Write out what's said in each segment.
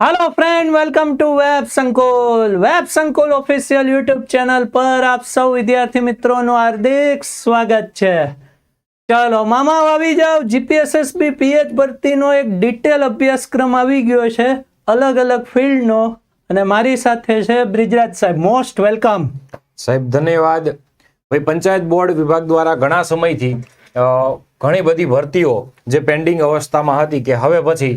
hello friend welcome to web સંકોલ web Sankul official YouTube channel પર આપ સૌ વિદ્યાર્થી મિત્રોનું હાર્દિક સ્વાગત છે ચાલો મામા આવી જાઓ જીપીએસએસબી પીએચ ભરતીનો એક ડિટેલ અભ્યાસક્રમ આવી ગયો છે અલગ અલગ ફિલ્ડનો અને મારી સાથે છે બ્રિજરાજ સાહેબ મોસ્ટ વેલકમ સાહેબ ધન્યવાદ ભાઈ પંચાયત બોર્ડ વિભાગ દ્વારા ઘણા સમયથી અ, ઘણી બધી ભરતીઓ જે પેન્ડિંગ અવસ્થામાં હતી કે હવે પછી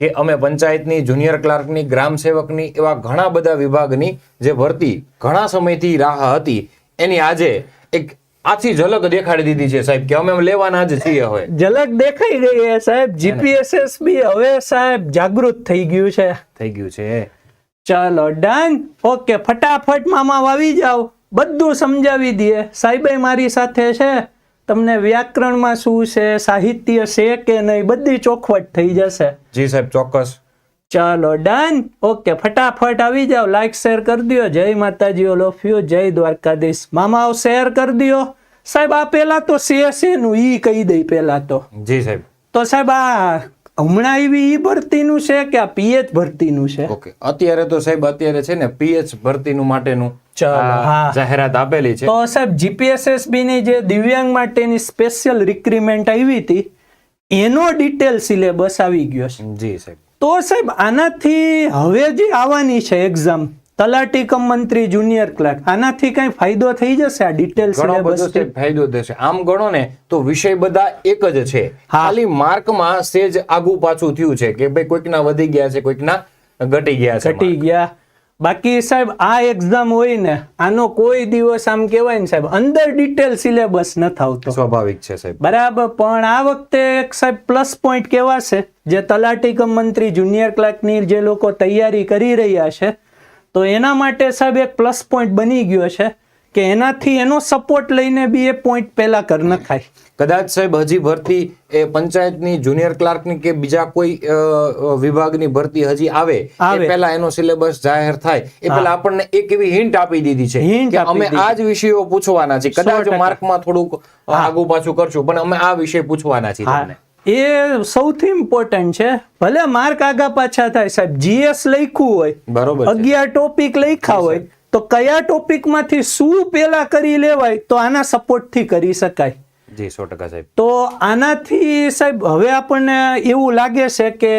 કે અમે પંચાયતની જુનિયર ક્લાર્કની ગ્રામ સેવકની એવા ઘણા બધા વિભાગની જે ભરતી ઘણા સમયથી રાહ હતી એની આજે એક આછી ઝલક દેખાડી દીધી છે સાહેબ કે અમે લેવાના જ છીએ હવે. ઝલક દેખાઈ ગઈ છે સાહેબ જીપીએસએસ બી હવે સાહેબ જાગૃત થઈ ગયું છે. થઈ ગયું છે. ચાલો ડન ઓકે ફટાફટ મામા વાવી જાઓ. બધું સમજાવી દઈએ. સાહેબ મારી સાથે છે. તમને વ્યાકરણમાં શું છે સાહિત્ય છે કે નહીં બધી ચોખવટ થઈ જશે. જી સાહેબ ચોક્કસ. ચાલો ડન ઓકે ફટાફટ આવી જાઓ. લાઈક શેર કરી દો જય માતાજી ઓલો ફ્યુ જય દ્વારકાધીશ. મામાઓ શેર કરી દો સાહેબ આ પેલા તો છે નું ઈ કહી દઈ પેલા તો. જી સાહેબ. તો સાહેબ આ હમણાં એવી ઈ ભરતીનું છે કે આ પીએચ ભરતીનું છે? ઓકે. અત્યારે તો સાહેબ અત્યારે છે ને પીએચ ભરતીનું માટેનું. જાહેરાત આપેલી છે. તો સાહેબ જીપીએસએસબી ની જે દિવ્યાંગ માટેની સ્પેશિયલ રિક્રુટમેન્ટ આવી હતી એનો ડિટેલ સિલેબસ આવી ગયો છે. જી સાહેબ. તો સાહેબ આનાથી હવે જે આવવાની છે એક્ઝામ તલાટી કમ મંત્રી જુનિયર ક્લાર્ક આનાથી કઈ ફાયદો થઈ જશે આ ડિટેલ સિલેબસ ફાયદો થશે. આમ ગણો ને તો વિષય બધા એક જ છે. ખાલી માર્કમાં સેજ આગુ પાછું થયું છે કે ભાઈ કોઈકના વધી ગયા છે કોઈકના ઘટી ગયા છે ઘટી ગયા. બાકી સાહેબ આ એક્ઝામ હોય ને આનો કોઈ દિવસ આમ કહેવાય ને સાહેબ અંદર ડિટેલ સિલેબસ નથી આવતો સ્વાભાવિક છે સાહેબ. બરાબર પણ આ વખતે એક સાહેબ પ્લસ પોઈન્ટ કેવા છે જે તલાટી કમ મંત્રી જુનિયર ક્લાર્કની જે લોકો તૈયારી કરી રહ્યા છે તો એના માટે સાહેબ એક પ્લસ પોઈન્ટ બની ગયો છે કે એનાથી એનો સપોર્ટ લઈને બી એ પોઈન્ટ પહેલા કર નખાય. કદાચ સાહેબ હજી ભરતી એ પંચાયતની જુનિયર ક્લાર્કની કે બીજા કોઈ વિભાગની ભરતી હજી આવે. એ પહેલા એનો સિલેબસ જાહેર થાય. એ પહેલા આપણને એક એવી હિન્ટ આપી દીધી છે કે અમે. આ જ વિષયો પૂછવાના છે કદાચ. માર્કમાં થોડુંક આગુ પાછું કરશું પણ અમે આ વિષય પૂછવાના છીએ તમને. એ સૌથી ઇમ્પોર્ટન્ટ છે. ભલે માર્ક આગા પાછા થાય સાહેબ જીએસ લખ્યું હોય બરોબર અગિયાર ટોપિક લખ્યા હોય તો કયા ટોપિકમાંથી શું પેલા કરી લેવાય તો આના સપોર્ટથી કરી શકાય. જી સો ટકા સાહેબ. તો આનાથી સાહેબ હવે આપણને એવું લાગે છે કે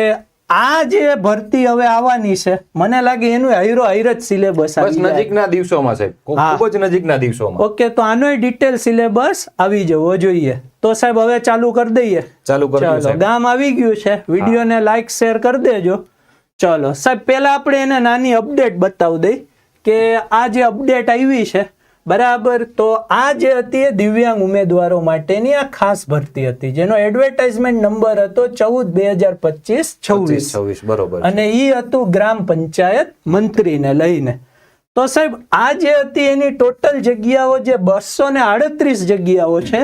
આ જે ભરતી હવે આવવાની છે મને લાગે એનું હાઈરો હાઈર જ સિલેબસ બસ નજીકના દિવસોમાં સાહેબ ખૂબ જ નજીકના દિવસોમાં. ઓકે તો આનો ડિટેલ સિલેબસ આવી જવો જોઈએ. તો સાહેબ હવે ચાલુ કરી દઈએ. ચાલુ કરી ગામ આવી ગયું છે. વિડીયોને લાઈક શેર કરી દેજો. ચલો સાહેબ પહેલા આપણે એને નાની અપડેટ બતાવી દઈ કે આ જે અપડેટ આવી છે બરાબર? તો આ જે હતી એ દિવ્યાંગ ઉમેદવારો માટેની આ ખાસ ભરતી હતી જેનો એડવર્ટાઇઝમેન્ટ નંબર હતો ચૌદ બે હજાર પચીસ છવ્વીસ. છવ્વીસ બરોબર અને એ હતું ગ્રામ પંચાયત મંત્રીને લઈને. તો સાહેબ આ જે હતી એની ટોટલ જગ્યાઓ જે બસો ને આડત્રીસ જગ્યાઓ છે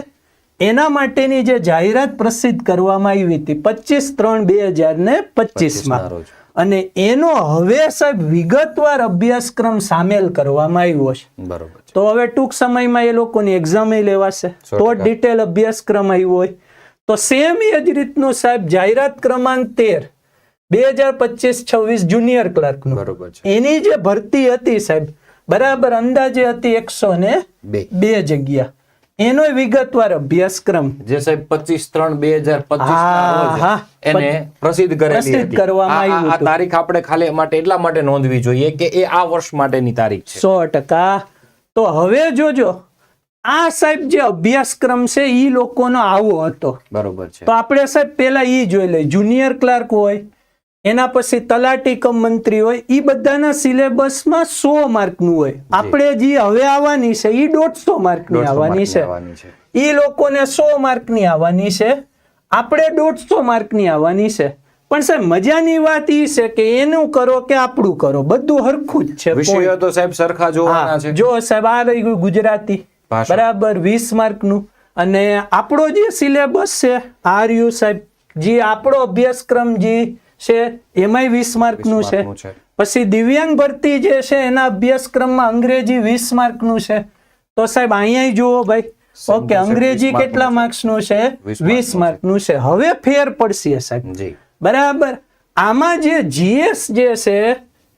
એના માટેની જે જાહેરાત પ્રસિદ્ધ કરવામાં આવી હતી પચીસ ત્રણ બે હજાર ને પચીસ ના માં રોજ. અને એનો હવે સાહેબ વિગતવાર અભ્યાસક્રમ સામેલ કરવામાં આવ્યો છે. બરોબર તો હવે ટૂંક સમયમાં એ લોકોની એક્ઝામ લેવાશે. તો ડિટેલ અભ્યાસક્રમ આવ્યો હોય. તો સેમ એ જ રીતનું સાહેબ જાહેરાત ક્રમાંક તેર બે હજાર પચીસ છવ્વીસ જુનિયર ક્લાર્કનું બરોબર છે. એની જે ભરતી હતી સાહેબ બરાબર અંદાજે હતી એકસો ને બે. બે જગ્યા. એનો વિગતવાર અભ્યાસક્રમ. જે સાહેબ પચીસ ત્રણ બે હજાર હા. એને પ્રસિદ્ધ કરેલી કરવામાં આવી આ-. તારીખ આપણે ખાલી માટે એટલા માટે નોંધવી જોઈએ કે એ આ વર્ષ માટેની તારીખ છે. સો ટકા. તો હવે જોજો આ સાહેબ જે અભ્યાસક્રમ છે એ લોકોનો આવો હતો. બરોબર છે. તો આપણે સાહેબ પેલા એ જોઈ લઈએ. જુનિયર ક્લાર્ક હોય એના પછી તલાટી કમ મંત્રી હોય એ બધાના સિલેબસમાં સો માર્કનું હોય. આપણે જે હવે આવવાની છે એ દોઢસો માર્કની આવવાની છે. એ લોકોને સો માર્કની આવવાની છે. આપણે દોઢસો માર્કની આવવાની છે. પણ સાહેબ મજાની વાત એ છે કે એનું કરો કે આપણું કરો. બધું હરખું જ છે વિષયો તો સાહેબ સરખા જોવાના છે. જો સાહેબ આ રહી ગયું ગુજરાતી. બરાબર વીસ માર્કનું. અને આપણો જે સિલેબસ છે આર યુ સાહેબ જે આપણો અભ્યાસક્રમ જે છે? એમાંય વીસ માર્કનું છે. પછી દિવ્યાંગ ભરતી જે છે એના અભ્યાસક્રમમાં અંગ્રેજી વીસ માર્કનું છે. તો સાહેબ અહીંયા જુઓ ભાઈ. ઓકે અંગ્રેજી કેટલા માર્ક્સનું છે? 20 વીસ માર્કનું છે. હવે ફેર પડશે સાહેબ. બરાબર? આમાં જે જીએસ જે છે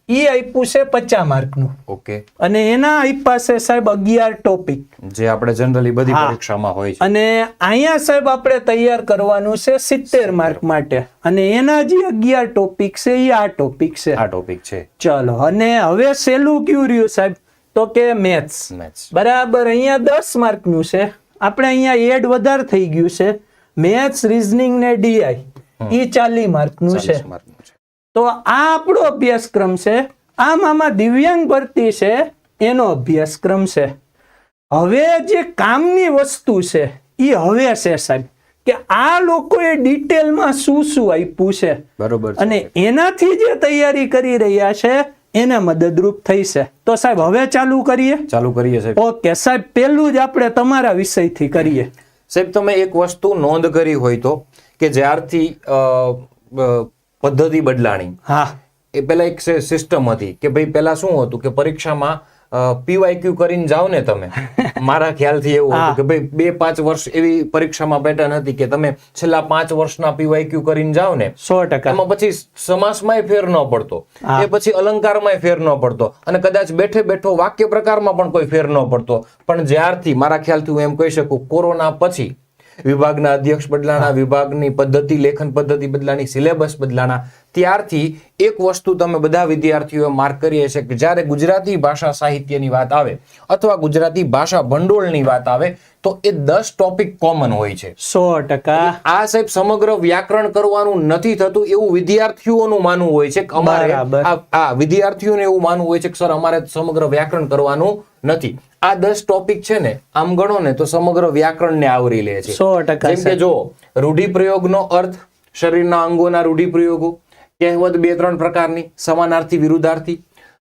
એ આપ્યું છે પચાસ માર્કનું. ઓકે. અને એના આપ્યા છે સાહેબ અગિયાર ટોપિક જે આપણે જનરલી બધી પરીક્ષામાં હોય છે. અને અહીંયા સાહેબ આપણે તૈયાર કરવાનું છે સિત્તેર માર્ક માટે. અને એના જે અગિયાર ટોપિક છે એ આ ટોપિક છે. આ ટોપિક છે. ચલો અને હવે સહેલું કયું રહ્યું સાહેબ? તો કે મેથ્સ. મેથ્સ. બરાબર અહીંયા દસ માર્કનું છે. આપણે અહીંયા એડ વધારે થઈ ગયું છે. મેથ્સ રીઝનિંગ ને ડીઆઈ. એ છે માર્કનું છે. તો આ આપણો અભ્યાસક્રમ છે. આ આમાં દિવ્યાંગ ભરતી છે એનો અભ્યાસક્રમ છે. હવે જે કામની વસ્તુ છે એ હવે છે સાહેબ કે આ લોકોએ ડિટેલમાં શું શું આપ્યું છે. બરોબર અને એનાથી જે તૈયારી કરી રહ્યા છે એને મદદરૂપ થઈ છે. તો સાહેબ હવે ચાલુ કરીએ? ચાલુ કરીએ સાહેબ. ઓકે સાહેબ પેલું જ આપણે તમારા વિષયથી કરીએ. સાહેબ તમે એક વસ્તુ નોંધ કરી હોય તો કે જ્યારથી પદ્ધતિ બદલાણી. હા. એ પેલા એક સિસ્ટમ હતી કે ભાઈ પેલા શું હતું કે પરીક્ષામાં પીવાયક્યુ કરીને જાઓ ને તમે. મારા ખ્યાલથી એવું હતું કે ભાઈ બે પાંચ વર્ષ એવી પરીક્ષામાં પેટર્ન હતી કે તમે છેલ્લા પાંચ વર્ષના પીવાયક્યુ કરીને જાઓ ને સો ટકા. એમાં પછી સમાસમાંય ફેર ન પડતો. એ પછી અલંકારમાંય ફેર ન પડતો. અને કદાચ બેઠે બેઠો વાક્ય પ્રકારમાં પણ કોઈ ફેર ન પડતો. પણ જ્યારથી મારા ખ્યાલથી હું એમ કહી શકું કોરોના પછી વિભાગના અધ્યક્ષ બદલાણા વિભાગની પદ્ધતિ લેખન પદ્ધતિ બદલાણી સિલેબસ બદલાણા. ત્યારથી એક વસ્તુ તમે બધા વિદ્યાર્થીઓએ માર્ક કરીએ છે કે જ્યારે ગુજરાતી ભાષા સાહિત્યની વાત આવે અથવા ગુજરાતી ભાષા ભંડોળની વાત આવે તો એ દસ ટોપિક કોમન હોય છે. સો ટકા. આ સાહેબ સમગ્ર વ્યાકરણ કરવાનું નથી થતું એવું વિદ્યાર્થીઓનું માનવું હોય છે કે અમારે આ આ વિદ્યાર્થીઓને એવું માનવું હોય છે કે સર અમારે સમગ્ર વ્યાકરણ કરવાનું નથી. આ દસ ટોપિક છે ને આમ ગણો ને તો સમગ્ર વ્યાકરણને આવરી લે છે. સો ટકા જેમ કે જો રૂઢિપ્રયોગનો અર્થ શરીરના અંગોના રૂઢિપ્રયોગો કહેવત બે ત્રણ પ્રકારની સમાનાર્થી વિરુદ્ધાર્થી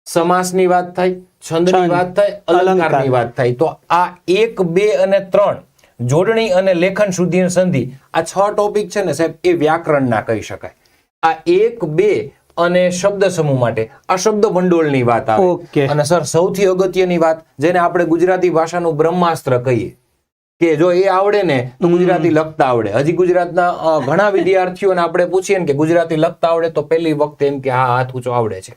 સમાસની વાત થાય છંદની વાત થાય અલંકારની વાત થાય. તો આ એક બે અને ત્રણ જોડણી અને લેખન શુદ્ધિ સંધિ આ છ ટોપિક છે ને સાહેબ એ વ્યાકરણના કહી શકાય. આ એક બે અને શબ્દ સમૂહ માટે. આ શબ્દ ભંડોળની વાત આવે. અને સર સૌથી અગત્યની વાત જેને આપણે ગુજરાતી ભાષાનું બ્રહ્માસ્ત્ર કહીએ. કે જો એ આવડે ને તો ગુજરાતી લખતા આવડે. હજી ગુજરાતના ઘણા વિદ્યાર્થીઓને આપણે પૂછીએ ને કે ગુજરાતી લખતા આવડે તો પહેલી વખત એમ કે હા હાથ ઊંચો આવડે છે.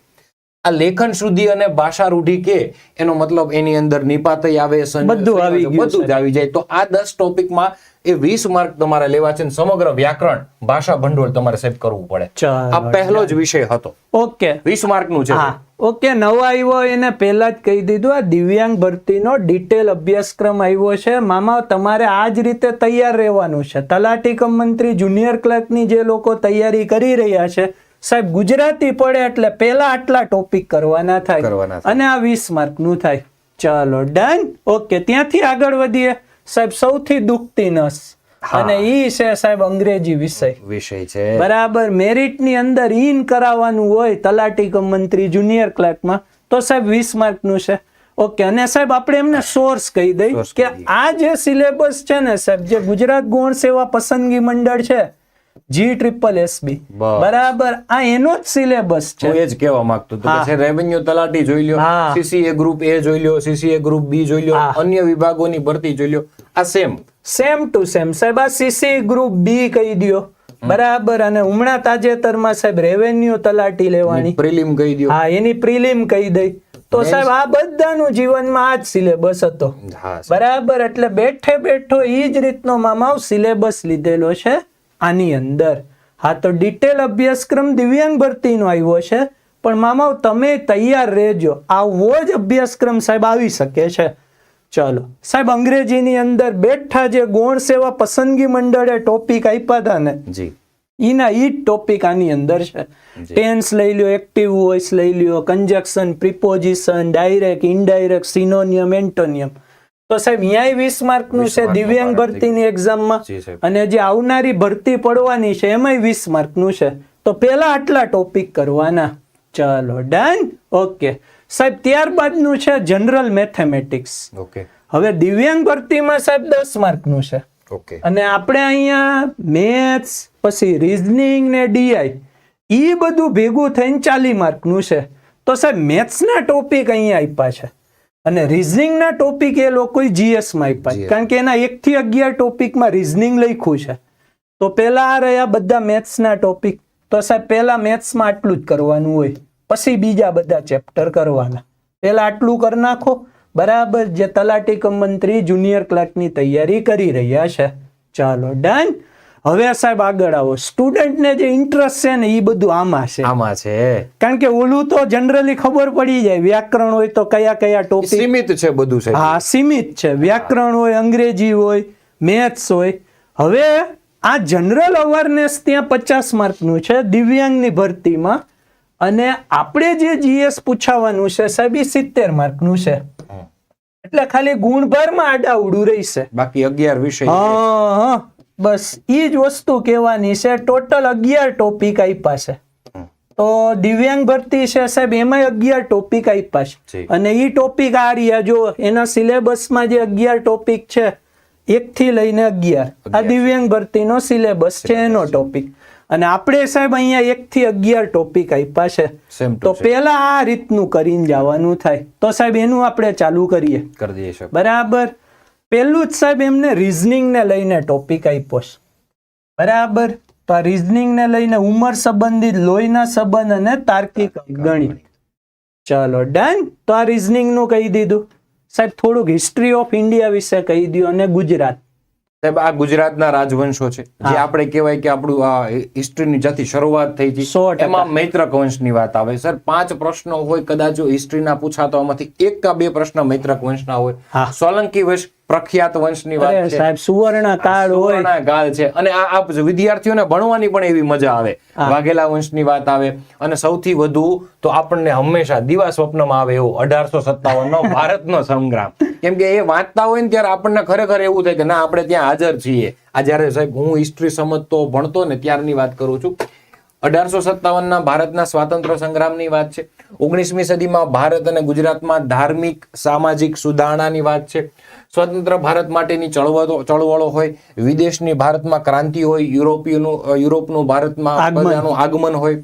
આ લેખન શુદ્ધિ અને ભાષા રૂઢી કે એનો મતલબ એની અંદર નિપાતય આવે બધું આવી બધું જ આવી જાય. તો આ દસ ટોપિકમાં એ વીસ માર્ક તમારે લેવા છે સમગ્ર વ્યાકરણ ભાષા ભંડોળ તમારે સાહેબ કરવું પડે. આ પહેલો જ વિષય હતો. ઓકે. વીસ માર્કનું છે. ઓકે નવો આવ્યો એને પહેલા જ કહી દીધું આ દિવ્યાંગ ભરતીનો ડિટેલ અભ્યાસક્રમ આવ્યો છે. મામા તમારે આ જ રીતે તૈયાર રહેવાનું છે. તલાટી કમ મંત્રી જુનિયર ક્લર્કની જે લોકો તૈયારી કરી રહ્યા છે સાહેબ ગુજરાતી પડે એટલે પહેલા આટલા ટોપિક કરવાના થાય. અને આ વીસ માર્કનું થાય. ચાલો ડન ઓકે ત્યાંથી આગળ વધીએ. સાહેબ સૌથી દુખતી નસ. અને ઈ છે સાહેબ અંગ્રેજી વિષય. વિષય છે. બરાબર મેરિટની અંદર ઇન કરાવવાનું હોય તલાટી કમ મંત્રી જુનિયર ક્લાર્કમાં તો સાહેબ વીસ માર્કનું છે. ઓકે અને સાહેબ આપણે એમને સોર્સ કહી દઈ કે આ જે સિલેબસ છે ને સાહેબ જે ગુજરાત ગૌણ સેવા પસંદગી મંડળ છે જી ટ્રિપલ એસબી. બરાબર. આ એનો જ સિલેબસ છે. હું એ જ કહેવા માંગતો હતો પછી રેવન્યુ તલાટી જોઈ લ્યો. સીસીએ ગ્રુપ એ જોઈ લ્યો સીસીએ ગ્રુપ બી જોઈ લ્યો અન્ય વિભાગોની ભરતી જોઈ લ્યો. આ સેમ સેમ ટુ સેમ સાહેબ આ સીસી ગ્રુપ બી કહી દ્યો. બરાબર. અને હમણાં તાજેતરમાં સાહેબ રેવન્યુ તલાટી લેવાની. પ્રિલિમ કહી દો હા એની પ્રિલિમ કહી દઈ. તો સાહેબ આ બધાનું જીવનમાં આ જ સિલેબસ હતો. બરાબર. એટલે બેઠે બેઠો એ જ રીતનો મામાવ સિલેબસ લીધેલો છે. આની અંદર. હા તો ડિટેલ અભ્યાસક્રમ દિવ્યાંગ ભરતીનો આવ્યો છે પણ મામાવ તમે તૈયાર રહેજો. આવો જ અભ્યાસક્રમ સાહેબ આવી શકે છે. ચલો સાહેબ અંગ્રેજીની અંદર બેઠા જે ગૌણ સેવા પસંદગી મંડળે ટોપિક આપ્યા હતા ને જી. ઈના ઈ જ ટોપિક આની અંદર છે. ટેન્સ લઈ લ્યો એક્ટિવ વોઇસ લઈ લ્યો conjunction preposition direct indirect synonym antonym તો સાહેબ અહીંયા વીસ માર્કનું 20 છે દિવ્યાંગ. ભરતીની એક્ઝામમાં અને જે આવનારી ભરતી પડવાની છે એમાંય વીસ માર્કનું છે. તો પેલા આટલા ટોપિક કરવાના. ચલો ડન ઓકે સાહેબ ત્યારબાદનું છે જનરલ મેથેમેટિક્સ ઓકે હવે દિવ્યાંગ ભરતીમાં સાહેબ દસ માર્કનું છે. ઓકે અને આપણે અહીંયા મેથ્સ પછી રીઝનિંગ ને ડીઆઈ એ બધું ભેગું થઈને ચાલી માર્કનું છે. તો સાહેબ મેથ્સના ટોપિક અહીંયા આપ્યા છે. અને રિઝનિંગના ટોપિક એ લોકોએ જીએસમાં આપ્યા. કારણ કે એના એકથી અગિયાર ટોપિકમાં રિઝનિંગ લખ્યું છે. તો પેલા આ રહ્યા બધા મેથ્સના ટોપિક તો સાહેબ પહેલા મેથ્સમાં આટલું જ કરવાનું હોય. પછી બીજા બધા ચેપ્ટર કરવાના. પેલા આટલું કરી નાખો. બરાબર જે તલાટી કમ મંત્રી જુનિયર ક્લાર્કની તૈયારી કરી રહ્યા છે. ચાલો ડન હવે સાહેબ આગળ આવો. સ્ટુડન્ટને જે ઇન્ટરેસ્ટ છે ને એ બધું આમાં છે. આમાં છે. કારણ કે ઓલું તો જનરલી ખબર પડી જાય. વ્યાકરણ હોય તો કયા કયા ટોપિક સીમિત છે બધું છે. હા સીમિત છે. વ્યાકરણ હોય અંગ્રેજી હોય મેથ્સ હોય. હવે આ જનરલ અવેરનેસ ત્યાં પચાસ માર્કનું છે દિવ્યાંગની ભરતીમાં. અને આપણે જે જીએસ પૂછાવાનું છે સાહેબ એ સિત્તેર માર્કનું છે. એટલે ખાલી ગુણભરમાં આડાઉડું રહેશે. બાકી અગિયાર વિષય હા હા. બસ એ જ વસ્તુ કહેવાની છે ટોટલ અગિયાર ટોપિક આપ્યા છે. તો દિવ્યાંગ ભરતી છે સાહેબ એમાં અગિયાર ટોપિક આપ્યા છે. અને એ ટોપિક આ રહ્યા જો એના સિલેબસમાં જે અગિયાર ટોપિક છે એક થી લઈને અગિયાર. આ દિવ્યાંગ ભરતીનો સિલેબસ છે એનો ટોપિક. અને આપણે સાહેબ અહીંયા એક થી અગિયાર ટોપિક આપ્યા છે. તો પેલા આ રીતનું કરીને જવાનું થાય. તો સાહેબ એનું આપણે ચાલુ કરીએ. કરી દઈએ બરાબર? પહેલું જ સાહેબ એમને રિઝનિંગને લઈને ટોપિક આપ્યો છે. બરાબર? તો આ રિઝનિંગને લઈને ઉંમર સંબંધિત લોહીના સંબંધ અને તાર્કિક ગણિત. ચલો ડન તો આ રિઝનિંગનું કહી દીધું. સાહેબ થોડુંક હિસ્ટ્રી ઓફ ઇન્ડિયા વિશે કહી દો અને ગુજરાત. સાહેબ આ ગુજરાતના રાજવંશો છે. જે આપણે કહેવાય કે આપણું આ હિસ્ટ્રીની જ્યાંથી શરૂઆત થઈ હતી. એમાં મૈત્રક વંશની વાત આવે. સર પાંચ પ્રશ્નો હોય કદાચ હિસ્ટ્રીના પૂછાતો આમાંથી એક કા બે પ્રશ્ન મૈત્રક વંશના હોય. સોલંકી વંશ પ્રખ્યાત વંશની વાત છે. સાહેબ સુવર્ણ કાળ હોય. ગાળ છે. અને આ આપ વિદ્યાર્થીઓને ભણવાની પણ એવી મજા આવે. વાઘેલા વંશની વાત આવે. અને સૌથી વધુ તો આપણને હંમેશા દિવા સ્વપ્નમાં આવે એવો અઢારસો સત્તાવન નો ભારતનો સંગ્રામ. કેમ કે એ વાંચતા હોય ને ત્યારે આપણને ખરેખર એવું થાય કે ના આપણે ત્યાં હાજર છીએ. આ જયારે સાહેબ હું હિસ્ટ્રી સમજતો ભણતો ને ત્યારની વાત કરું છું અઢારસો સત્તાવનના ભારતના સ્વાતંત્ર્ય સંગ્રામની વાત છે. ઓગણીસમી સદીમાં ભારત અને ગુજરાતમાં ધાર્મિક સામાજિક સુધારણાની વાત છે. સ્વતંત્ર ભારત માટેની ચળવળો ચળવળો હોય વિદેશની ભારતમાં ક્રાંતિ હોય યુરોપીયનું યુરોપનું ભારતમાં આગમન. પ્રજાનું આગમન હોય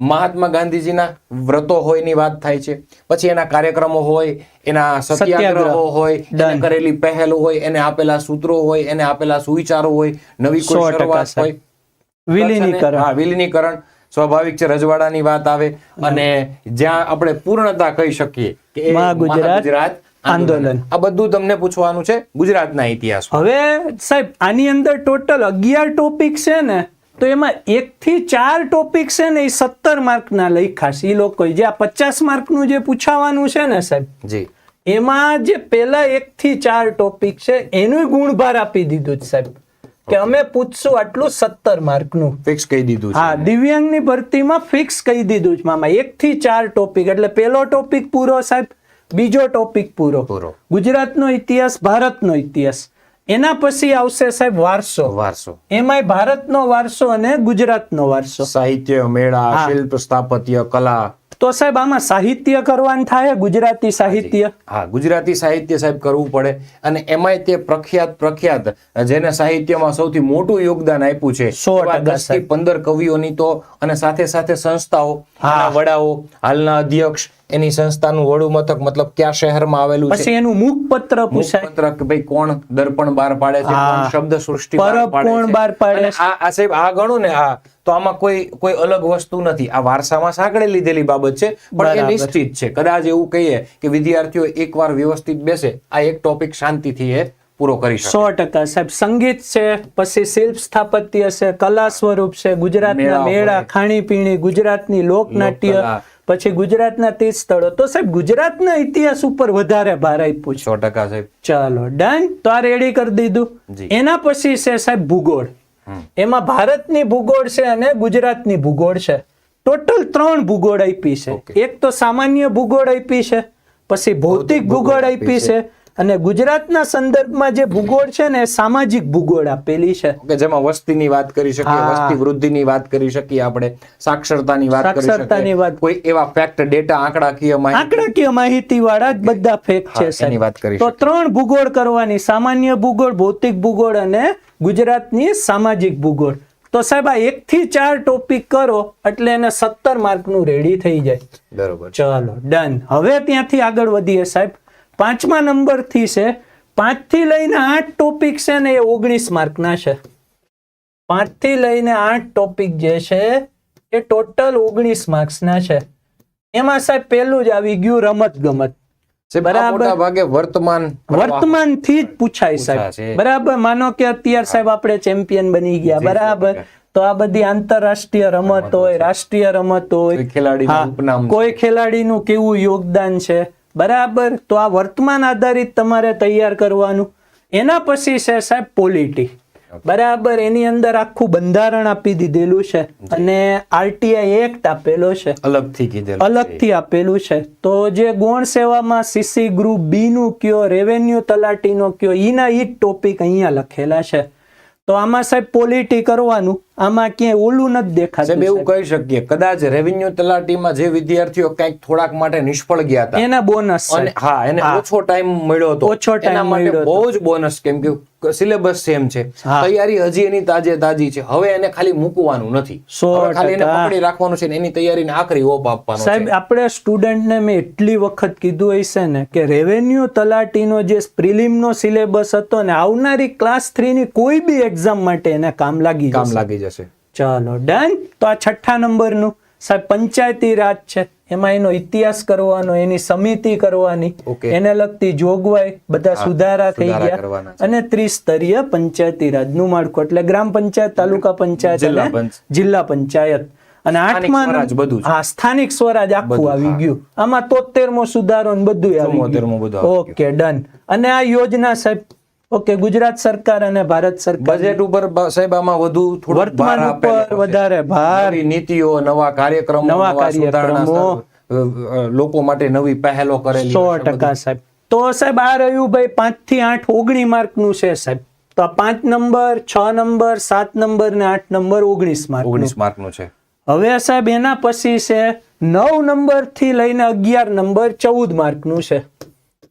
મહાત્મા ગાંધીજીના વ્રતો હોયની વાત થાય છે. પછી એના કાર્યક્રમો હોય એના સત્યાગ્રહો. હોય એને કરેલી પહેલો હોય એને આપેલા સૂત્રો હોય એને આપેલા સુવિચારો હોય નવી કોઈ શરૂઆત હોય વિલીનીકરણ. હા વિલીનીકરણ સ્વાભાવિક છે રજવાડાની વાત આવે અને જ્યાં આપણે પૂર્ણતા કહી શકીએ કે મહાગુજરાત આંદોલન. આ બધું તમને પૂછવાનું છે ગુજરાતના ઇતિહાસ હવે સાહેબ આની અંદર ટોટલ અગિયાર ટોપિક છે ને તો એમાં એક થી ચાર ટોપિક છે ને એ સત્તર માર્કના લખ્યા છે એ લોકો જે આ પચાસ માર્કનું જે પૂછાવાનું છે ને સાહેબ જી. એમાં જે પેલા એક થી ચાર ટોપિક છે એનું ગુણભાર આપી દીધું છે સાહેબ. કે અમે પૂછશું આટલું સત્તર માર્કનું. ફિક્સ કહી દીધું હા દિવ્યાંગની ભરતીમાં ફિક્સ કહી દીધું છે મામા. એક થી ચાર ટોપિક એટલે પેલો ટોપિક પૂરો સાહેબ બીજો ટોપિક પૂરો. પૂરો. ગુજરાતનો ઇતિહાસ ભારતનો ઇતિહાસ. એના પછી આવશે સાહેબ વારસો. વારસો. એમાંય ભારતનો વારસો અને ગુજરાતનો વારસો. સાહિત્ય મેળા શિલ્પ સ્થાપત્ય કલા તો સાહેબ આમાં સાહિત્ય કરવાનું થાય ગુજરાતી સાહિત્ય? હા ગુજરાતી સાહિત્ય સાહેબ કરવું પડે. અને એમાંય તે પ્રખ્યાત પ્રખ્યાત જેને સાહિત્યમાં સૌથી મોટું યોગદાન આપ્યું છે સો એવા ટકા 10 થી પંદર કવિઓની તો અને સાથે સાથે સંસ્થાઓ વડાઓ હાલના અધ્યક્ષ એની સંસ્થાનું વડું મથક મતલબ કયા શહેરમાં આવેલું છે? પછી એનું મુખપત્ર પૂછાય. પત્ર કે ભાઈ કોણ દર્પણ બહાર પાડે છે કોણ શબ્દ સૃષ્ટિ કોણ બહાર પાડે છે? આ આ સાહેબ આ ગણો ને આ તો આમાં કોઈ કોઈ અલગ વસ્તુ નથી. આ વારસામાં સાંકળે લીધેલી બાબત છે પણ એ નિશ્ચિત છે. કદાચ એવું કહીએ કે વિદ્યાર્થીઓ એકવાર વ્યવસ્થિત બેસે આ એક ટોપિક શાંતિથી એ પૂરો કરી શકે. સો ટકા સાહેબ સંગીત છે પછી શિલ્પ સ્થાપત્ય છે કલા સ્વરૂપ છે ગુજરાતના મેળા ખાણીપીણી ગુજરાતની લોકનાટ્ય. પછી ગુજરાતના તે સ્થળો તો સાહેબ ગુજરાતના ઇતિહાસ ઉપર વધારે ભાર આપ્યું છે. સો ટકા સાહેબ. ચાલો ડન તો આ રેડી કરી દીધું. એના પછી છે સાહેબ ભૂગોળ. એમાં ભારતની ભૂગોળ છે અને ગુજરાતની ભૂગોળ છે. ટોટલ ત્રણ ભૂગોળ આપી છે. એક તો સામાન્ય ભૂગોળ આપી છે પછી ભૌતિક ભૂગોળ આપી છે. અને ગુજરાતના સંદર્ભમાં જે ભૂગોળ છે ને સામાજિક ભૂગોળ આપેલી છે. કે જેમાં વસ્તીની વાત કરી શકીએ વસ્તી વૃદ્ધિની વાત કરી શકીએ આપણે સાક્ષરતાની વાત કરી સાક્ષરતાની વાત. કોઈ એવા ફેક્ટ ડેટા આંકડાકીય માહિતી. આંકડાકીય માહિતી વાળા જ બધા ફેક્ટ છે એની વાત કરી તો ત્રણ ભૂગોળ કરવાની સામાન્ય ભૂગોળ ભૌતિક ભૂગોળ અને ગુજરાતની સામાજિક ભૂગોળ. તો સાહેબ આ એક થી ચાર ટોપિક કરો એટલે એને સત્તર માર્કનું રેડી થઈ જાય. બરોબર. ચલો ડન હવે ત્યાંથી આગળ વધીએ સાહેબ. પાંચમા નંબરથી છે. પાંચથી લઈને આઠ ટોપિક છે ને એ ઓગણીસ માર્કના છે. પાંચથી લઈને આઠ ટોપિક જે છે એ ટોટલ ઓગણીસ માર્ક્સના છે. એમાં સાહેબ પહેલું જ આવી ગયું રમત ગમત બરાબર. ભાગે વર્તમાન વર્તમાનથી જ પૂછાય સાહેબ. બરાબર? માનો કે અત્યારે સાહેબ આપણે ચેમ્પિયન બની ગયા બરાબર? તો આ બધી આંતરરાષ્ટ્રીય રમત હોય રાષ્ટ્રીય રમત હોય. ખેલાડી. કોઈ ખેલાડીનું કેવું યોગદાન છે? બરાબર? તો આ વર્તમાન આધારિત તમારે તૈયાર કરવાનું. એના પછી છે સાહેબ પોલિટી. બરાબર? એની અંદર આખું બંધારણ આપી દીધેલું છે અને આરટીઆઈ એક્ટ આપેલો છે. અલગથી કીધેલું અલગથી આપેલું છે. તો જે ગૌણ સેવામાં સીસી ગ્રુપ બી નું કયો રેવન્યુ તલાટીનો કયો ઈના ઈ ટોપિક અહીંયા લખેલા છે. તો આમાં સાહેબ પોલિટી કરવાનું. આમાં ક્યાંય ઓલું નથી દેખાતું એવું. કહી શકીએ. કદાચ રેવન્યુ તલાટીમાં જે વિદ્યાર્થીઓ કંઈક થોડાક માટે નિષ્ફળ ગયા હતા. એના બોનસ હા એને ઓછો ટાઈમ મળ્યો હતો. ઓછો ટાઈમ માટે બહુ જ બોનસ કેમ કે સિલેબસ સેમ છે. તૈયારી હજી એની તાજે તાજી છે. હવે એને ખાલી મૂકવાનું નથી. ખાલી એને પકડી રાખવાનું છે ને એની તૈયારીને આખરી ઓપ આપવાનો સાહેબ આપણે સ્ટુડન્ટને મેં એટલી વખત કીધું હશે ને કે રેવન્યુ તલાટીનો જે પ્રિલિમનો સિલેબસ હતો ને આવનારી ક્લાસની કોઈ બી એક્ઝામ માટે એને કામ લાગી કામ લાગી જશે. ચાલો ડન તો આ છઠ્ઠા નંબરનું સાહેબ પંચાયતી રાજ છે. એમાં એનો ઇતિહાસ કરવાનો એની સમિતિ કરવાની એને લગતી જોગવાઈ બધા સુધારા થઈ ગયા. અને ત્રિસ્તરીય પંચાયતી રાજનું માળખું એટલે ગ્રામ પંચાયત તાલુકા પંચાયત જિલ્લા અને જિલ્લા પંચાયત. અને આઠમા હા સ્થાનિક સ્વરાજ આખું આવી ગયું. આમાં તોતેરમો સુધારો ને બધું આવી ગયું. ઓકે ડન અને આ યોજના સાહેબ ઓકે ગુજરાત સરકાર અને ભારત સરકાર. બજેટ ઉપર સાહેબ આમાં વધુ વર્તમાન ઉપર વધારે ભાર. નીતિઓ નવા કાર્યક્રમો નવા કાર્યક્રમો. લોકો માટે નવી પહેલો કરેલી સો ટકા સાહેબ. તો સાહેબ આ રહ્યું ભાઈ પાંચથી આઠ ઓગણી માર્કનું છે સાહેબ. તો આ પાંચ નંબર છ નંબર સાત નંબર ને આઠ નંબર ઓગણીસ માર્ક ઓગણીસ માર્કનું છે. હવે સાહેબ એના પછી છે નવ નંબરથી લઈને અગિયાર નંબર ચૌદ માર્કનું છે.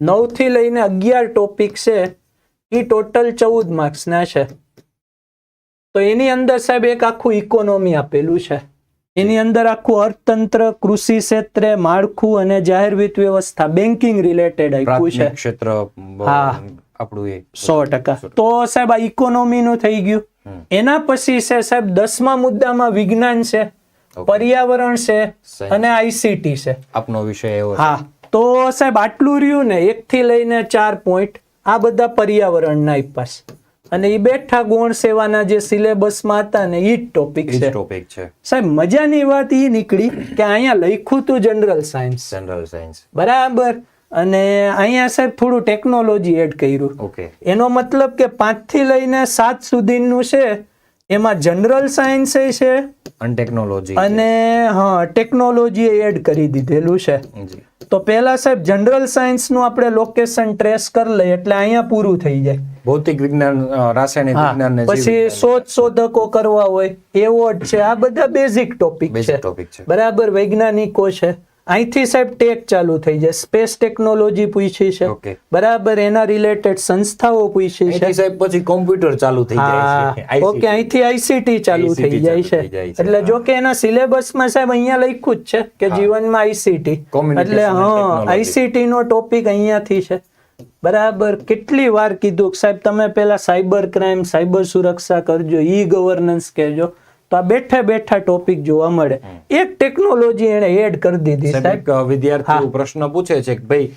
નવથી લઈને અગિયાર ટોપિક છે એ ટોટલ ચૌદ માર્ક્સ ના છે. તો એની અંદર સાહેબ એક આખું ઇકોનોમી આપેલું છે. એની અંદર આખું અર્થતંત્ર કૃષિ ક્ષેત્રે માળખું અને જાહેર વિત્ત વ્યવસ્થા બેન્કિંગ રિલેટેડ આપ્યું છે. ક્ષેત્ર હા. આપણું એ. સો ટકા. તો સાહેબ આ ઇકોનોમી નું થઈ ગયું. એના પછી છે સાહેબ દસમા મુદ્દામાં વિજ્ઞાન છે પર્યાવરણ છે. અને આઈસીટી છે. આપનો વિષય એવો હા. તો સાહેબ આટલું રહ્યું ને એક થી લઈને ચાર પોઈન્ટ આ બધા પર્યાવરણના આપ્યા છે અને એ બેઠા ગૌણ સેવાના જે સિલેબસમાં હતા ને એ ટોપિક છે. ટોપિક છે. સાહેબ મજાની વાત એ નીકળી કે અહીંયા લખ્યું તું જનરલ સાયન્સ જનરલ સાયન્સ બરાબર. અને અહીંયા સાહેબ થોડું ટેકનોલોજી એડ કર્યું. ઓકે એનો મતલબ કે પાંચથી લઈને સાત સુધીનું છે એમાં જનરલ સાયન્સ છે અને ટેકનોલોજી અને હા ટેકનોલોજી એડ કરી દીધેલું છે. તો પહેલા સાહેબ જનરલ સાયન્સનું આપણે લોકેશન ટ્રેસ કરી લઈએ એટલે અહીંયા પૂરું થઈ જાય. ભૌતિક વિજ્ઞાન રાસાયણિક વિજ્ઞાન પછી શોધ શોધકો કરવા હોય એવોર્ડ છે. આ બધા બેઝિક ટોપિક છે. બરાબર વૈજ્ઞાનિકો છે. અહીંથી સાહેબ ટેક ચાલુ થઈ જાય. સ્પેસ ટેકનોલોજી પૂછી છે. બરાબર એના રિલેટેડ સંસ્થાઓ પૂછી છે. સાહેબ પછી કોમ્પ્યુટર ચાલુ થઈ જાય છે. ઓકે અહીંથી આઈસીટી ચાલુ થઈ જાય છે. એટલે. જો કે એના સિલેબસમાં સાહેબ અહીંયા લખ્યું જ છે કે જીવનમાં આઈસીટી એટલે હા આઈસીટી નો ટોપિક અહીંયાથી છે. બરાબર કેટલી વાર કીધું? કે સાહેબ તમે પેલા સાયબર ક્રાઇમ સાયબર સુરક્ષા કરજો ઈ ગવર્નન્સ કહેજો. તો આ બેઠા બેઠા ટોપિક જોવા મળે. એક ટેકનોલોજી એને એડ કરી દીધી સાહેબ વિદ્યાર્થીઓ પ્રશ્ન પૂછે છે કે ભાઈ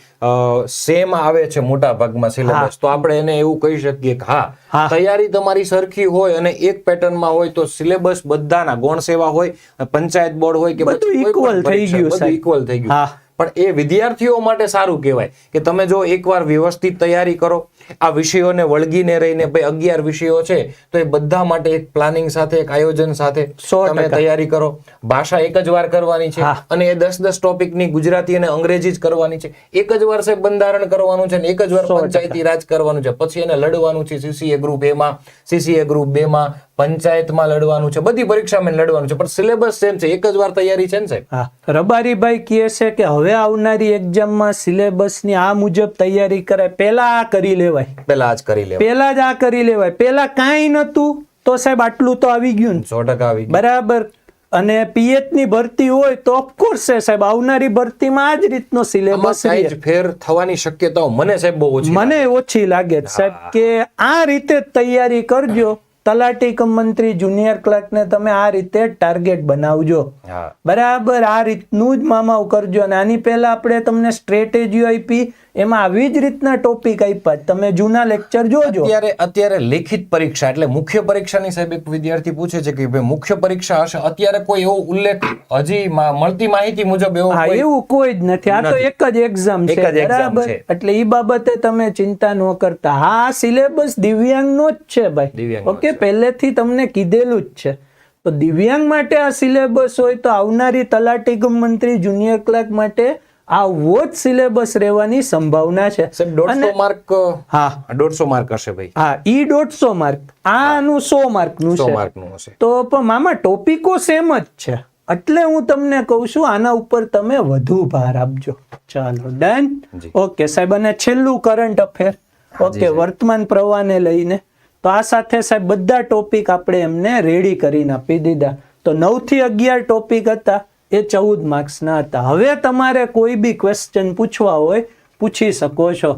સેમ આવે છે મોટા ભાગમાં સિલેબસ તો આપણે એને એવું કહી શકીએ કે હા. તૈયારી તમારી સરખી હોય અને એક પેટર્નમાં હોય તો સિલેબસ બધાના ગૌણ સેવા હોય પંચાયત બોર્ડ હોય કે બધું પણ થઈ ગયું, ઇક્વલ. થઈ ગયું. પણ એ વિદ્યાર્થીઓ માટે સારું કહેવાય કે તમે જો એકવાર વ્યવસ્થિત તૈયારી કરો આ વિષયોને વળગીને રહીને ભાઈ અગિયાર વિષયો છે તો એ બધા માટે એક પ્લાનિંગ સાથે એક આયોજન સાથે તમે તૈયારી કરો. ભાષા એક જ વાર કરવાની છે અને એ દસ દસ ટોપિકની ગુજરાતી અને અંગ્રેજી જ કરવાની છે. એક જ વાર સાહેબ બંધારણ કરવાનું છે ને એક જ વાર પંચાયતી રાજ કરવાનું છે. પછી એને લડવાનું છે સીસીએ ગ્રુપ એ માં. સીસીએ ગ્રુપ બે માં પંચાયતમાં લડવાનું છે. બધી પરીક્ષામાં લડવાનું છે. પણ સિલેબસ સેમ છે. એક જ વાર તૈયારી છે ને સાહેબ? રબારીભાઈ કહે છે કે હવે આવનારી એક્ઝામમાં સિલેબસની આ મુજબ તૈયારી કરાય. પહેલા આ કરી લેવાય. પેલા જ કરી લેવાય. પેલા જ આ કરી લેવાય. પેલા કાંઈ નતું તો સાહેબ આટલું તો આવી ગયું સો ટકા આવી બરાબર. અને પીએચની ભરતી હોય તો ઓફકોર્સ છે સાહેબ આવનારી ભરતીમાં આ જ રીતનો સિલેબસ ફેર થવાની શક્યતાઓ મને સાહેબ બહુ ઓછી મને ઓછી લાગે સાહેબ કે આ રીતે તૈયારી કરજો. તલાટી કમ મંત્રી જુનિયર ક્લર્કને તમે આ રીતે ટાર્ગેટ બનાવજો. બરાબર આ રીતનું જ મામાઓ કરજો અને આની પહેલા આપણે તમને સ્ટ્રેટેજીઓ આપી એમાં આવી જ રીતના ટોપિક આપ્યા. તમે જૂના લેક્ચર જોજો. અત્યારે અત્યારે લેખિત પરીક્ષા એટલે મુખ્ય પરીક્ષાની સાહેબ એક વિદ્યાર્થી પૂછે છે કે ભાઈ મુખ્ય પરીક્ષા હશે અત્યારે કોઈ એવો ઉલ્લેખ હજી મળતી માહિતી મુજબ એવો હા એવું કોઈ જ નથી. આ તો એક જ એક્ઝામ છે બરાબર? એટલે એ બાબતે તમે ચિંતા ન કરતા. હા સિલેબસ દિવ્યાંગનો જ છે ભાઈ. દિવ્યાંગનો ઓકે પહેલેથી તમને કીધેલું જ છે. તો દિવ્યાંગ માટે આ સિલેબસ હોય તો આવનારી તલાટી ગમ મંત્રી જુનિયર ક્લાર્ક માટે આવો જ સિલેબસ રહેવાની સંભાવના છે. દોઢસો માર્ક હા. દોઢસો માર્ક હશે ભાઈ. હા ઈ દોઢસો માર્ક. આનું સો માર્કનું છે. માર્કનું હશે. તો પણ મામા ટોપિકો સેમ જ છે. એટલે હું તમને કહું છું આના ઉપર તમે વધુ ભાર આપજો. ચાલો ડન. ઓકે સાહેબ અને છેલ્લું કરંટ અફેર. ઓકે વર્તમાન પ્રવાહને લઈને. તો આ સાથે સાહેબ બધા ટોપિક આપણે એમને રેડી કરીને આપી દીધા. તો નવથી અગિયાર ટોપિક હતા, એ ચૌદ માર્ક્સના હતા. હવે તમારે કોઈ બી ક્વેશ્ચન પૂછવા હોય, પૂછી શકો છો.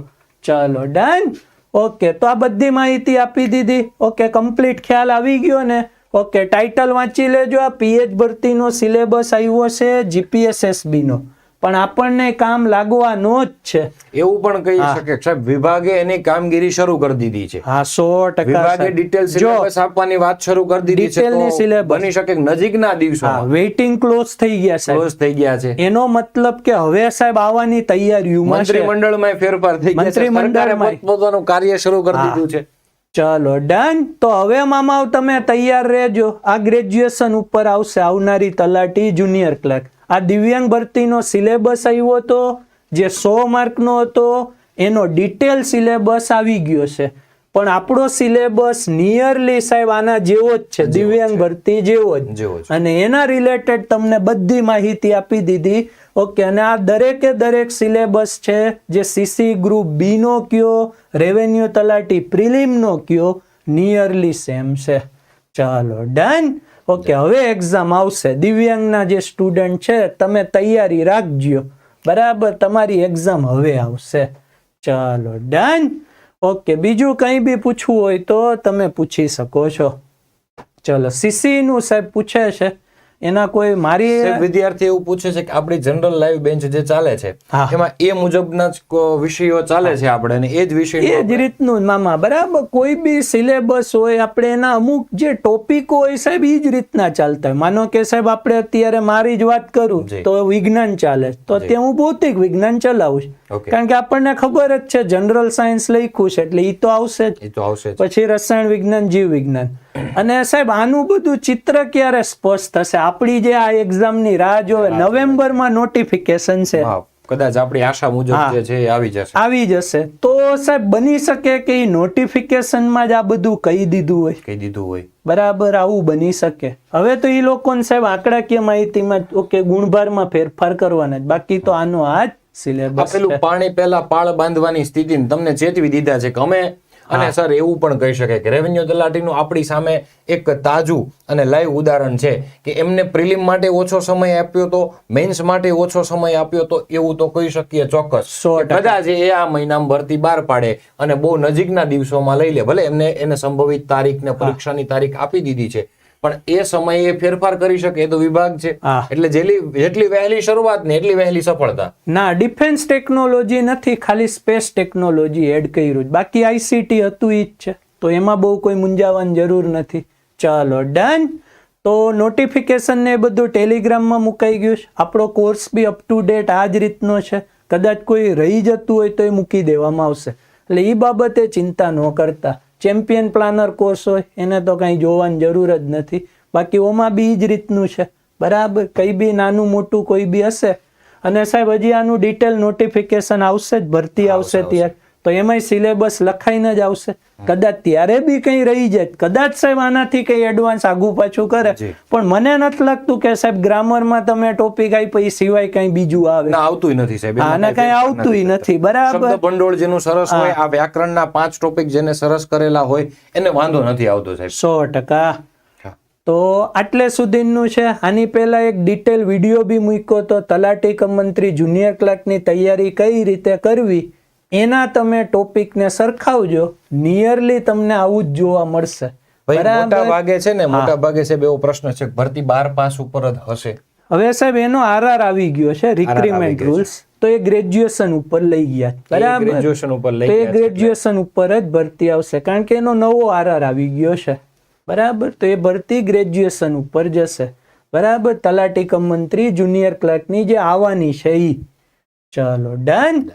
ચાલો ડન ઓકે તો આ બધી માહિતી આપી દીધી. ઓકે કમ્પ્લીટ ખ્યાલ આવી ગયો ને. ઓકે ટાઇટલ વાંચી લેજો. આ પીએચ ભરતીનો સિલેબસ આવ્યો છે જીપીએસએસબી નો. પણ આપણને કામ લાગવાનો જ છે. એવું પણ કહી શકે સાહેબ વિભાગે એની કામગીરી શરૂ કરી દીધી છે. હા સો ટકા વિભાગે ડિટેલ સિલેબસ આપવાની વાત શરૂ કરી દીધી છે Detail ની તો syllabus. બની શકે નજીકના હા દિવસોમાં વેઇટિંગ ક્લોઝ થઈ ગયા સાહેબ. ક્લોઝ થઈ ગયા છે. એનો મતલબ કે હવે સાહેબ આવવાની તૈયારીઓમાં છે. મંત્રીમંડળમાં ફેરફાર થઈ ગયા મંત્રીમંડળમાં. પોતપોતાનું કાર્ય શરૂ કરી દીધું છે. ચલો ડન તો હવે મામાઓ તમે તૈયાર રહેજો. આ ગ્રેજ્યુએશન ઉપર આવશે આવનારી તલાટી જુનિયર ક્લર્ક આ દિવ્યાંગ ભરતીનો સિલેબસ આવ્યો હતો જે સો માર્કનો હતો એનો ડિટેલ સિલેબસ આવી ગયો છે. પણ આપણો સિલેબસ નિયરલી સાહેબ આના જેવો જ છે દિવ્યાંગ ભરતી જેવો જ. અને એના રિલેટેડ તમને બધી માહિતી આપી દીધી. ઓકે અને આ દરેકે દરેક સિલેબસ છે જે સીસી ગ્રુપ બી નો કયો રેવન્યુ તલાટી પ્રિલિમ નો કયો નિયરલી સેમ છે. ચાલો ડન. ઓકે, હવે એક્ઝામ આવશે. દિવ્યાંગના જે સ્ટુડન્ટ છે, તમે તૈયારી રાખજો. બરાબર, તમારી એક્ઝામ હવે આવશે. ચાલો ડન ઓકે, બીજું કંઈ બી પૂછવું હોય તો તમે પૂછી શકો છો. ચલો સીસી નું સાહેબ પૂછે છે. એના કોઈ મારી વિદ્યાર્થી એવું પૂછે છે કે આપણી જનરલ લાઈવ બેન્ચ જે ચાલે છે એમાં એ મુજબના જ વિષયો ચાલે છે આપણે અને એ જ એ જ રીતનું મામા બરાબર? કોઈ બી સિલેબસ હોય આપણે એના અમુક જે ટોપિકો હોય સાહેબ એ જ રીતના ચાલતા હોય. માનો કે સાહેબ આપણે અત્યારે મારી જ વાત કરું. તો વિજ્ઞાન ચાલે તો તે હું ભૌતિક વિજ્ઞાન ચલાવું કારણ કે આપણને ખબર જ છે જનરલ સાયન્સ લખ્યું છે એટલે એ તો આવશે જ. એ તો આવશે જ. પછી રસાયણ વિજ્ઞાન જીવ વિજ્ઞાન. અને સાહેબ આનું બધું ચિત્ર ક્યારે સ્પષ્ટ થશે? આપણી જે આ એક્ઝામની રાહ જોવે નવેમ્બરમાં નોટિફિકેશન છે. કદાચ આપણી આશા મુજબ જે છે એ આવી જશે. આવી જશે. તો સાહેબ બની શકે કે એ નોટિફિકેશનમાં જ આ બધું કહી દીધું હોય? કહી દીધું હોય. બરાબર આવું બની શકે. હવે તો એ લોકોને સાહેબ આંકડાકીય માહિતીમાં ઓકે ગુણભારમાં ફેરફાર કરવાના જ. બાકી તો આનો આ જ સિલેબસ પેલું પાણી પહેલા પાળ બાંધવાની સ્થિતિ તમને ચેતવી દીધા છે કે અમે અને સર એવું પણ કહી શકાય કે રેવન્યુ તલાટીનું આપણી સામે એક તાજું અને લાઈવ ઉદાહરણ છે કે એમને પ્રિલિમ માટે ઓછો સમય આપ્યો તો મેન્સ માટે ઓછો સમય આપ્યો તો એવું તો કહી શકીએ ચોક્કસ. કદાચ એ આ મહિનામાં ભરતી બહાર પાડે અને બહુ નજીકના દિવસોમાં લઈ લે. ભલે એમને એને સંભવિત તારીખ ને પરીક્ષાની તારીખ આપી દીધી છે. પણ એ સમયે ફેરફાર કરી શકે એ તો વિભાગ છે. એટલે જેટલી જેટલી વહેલી શરૂઆત ને એટલી વહેલી સફળતા. ના ડિફેન્સ ટેકનોલોજી નથી ખાલી સ્પેસ ટેકનોલોજી એડ કર્યું બાકી આઈસીટી હતું ઈ જ છે. તો એમાં બહુ કોઈ મૂંઝાવાની જરૂર નથી. ચાલો ડન. તો નોટિફિકેશન ને બધું ટેલિગ્રામમાં મુકાઈ ગયું છે. આપણો course be up to date આ જ રીતનો છે. કદાચ કોઈ રહી જતું હોય તો એ મૂકી દેવામાં આવશે. એટલે એ બાબતે ચિંતા ન કરતા. ચેમ્પિયન પ્લાનર કોર્સ હોય એને તો કાંઈ જોવાની જરૂર જ નથી. બાકી ઓમાં બી જ રીતનું છે. બરાબર? કંઈ બી નાનું મોટું કોઈ બી હશે. અને સાહેબ હજી આનું ડિટેલ નોટિફિકેશન આવશે જ ભરતી આવશે ત્યારે તો એમાંય સિલેબસ લખાઈને જ આવશે. કદાચ ત્યારે બી કંઈ રહી જાય. કદાચ સાહેબ આનાથી કંઈ એડવાન્સ આગુ પાછું કરે. પણ મને નથી લાગતું કે સાહેબ ગ્રામરમાં તમે ટોપિક આપ્યો એ સિવાય કંઈ બીજું આવે. આવતું નથી સાહેબ. આને કંઈ આવતું નથી, બરાબર. ભંડોળ જેનું સરસ હોય આ વ્યાકરણના પાંચ ટોપિક જેને સરસ કરેલા હોય એને વાંધો નથી આવતો સાહેબ. સો ટકા. તો આટલે સુધીનું છે. આની પહેલાં એક ડિટેલ વીડિયો બી મૂક્યો તો તલાટી કમ મંત્રી જુનિયર ક્લાર્કની તૈયારી કઈ રીતે કરવી? એના તમે ટોપિકને સરખાવજો નિયરલી તમને આવું જ જોવા મળશે. મોટા ભાગે છે ને મોટા ભાગે સાહેબ એવો પ્રશ્ન છે ભરતી બાર પાસ ઉપર જ હશે. હવે સાહેબ એનો આરઆર આવી ગયો છે રિક્રુટમેન્ટ રૂલ્સ તો એ ગ્રેજ્યુએશન ઉપર લઈ ગયા. બરાબર? ગ્રેજ્યુએશન ઉપર લઈ તો એ ગ્રેજ્યુએશન ઉપર જ ભરતી આવશે. કારણ કે એનો નવો આરઆર આવી ગયો છે. બરાબર? તો એ ભરતી ગ્રેજ્યુએશન ઉપર જશે. બરાબર? તલાટી કમ મંત્રી જુનિયર ક્લર્કની જે આવવાની છે એ ચલો ડન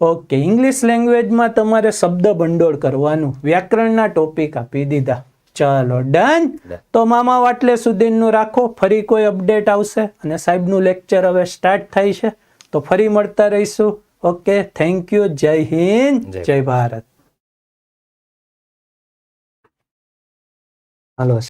ઓકે ઇંગ્લિશ લેંગ્વેજમાં તમારે શબ્દ ભંડોળ કરવાનું. વ્યાકરણના ટોપિક આપી દીધા. ચાલો ડન તો મામા વાટલે સુધીનું રાખો. ફરી કોઈ અપડેટ આવશે અને સાહેબનું લેક્ચર હવે સ્ટાર્ટ થાય છે. તો ફરી મળતા રહીશું. ઓકે થેન્ક યુ જય હિન્દ. જય જય ભારત. હાલો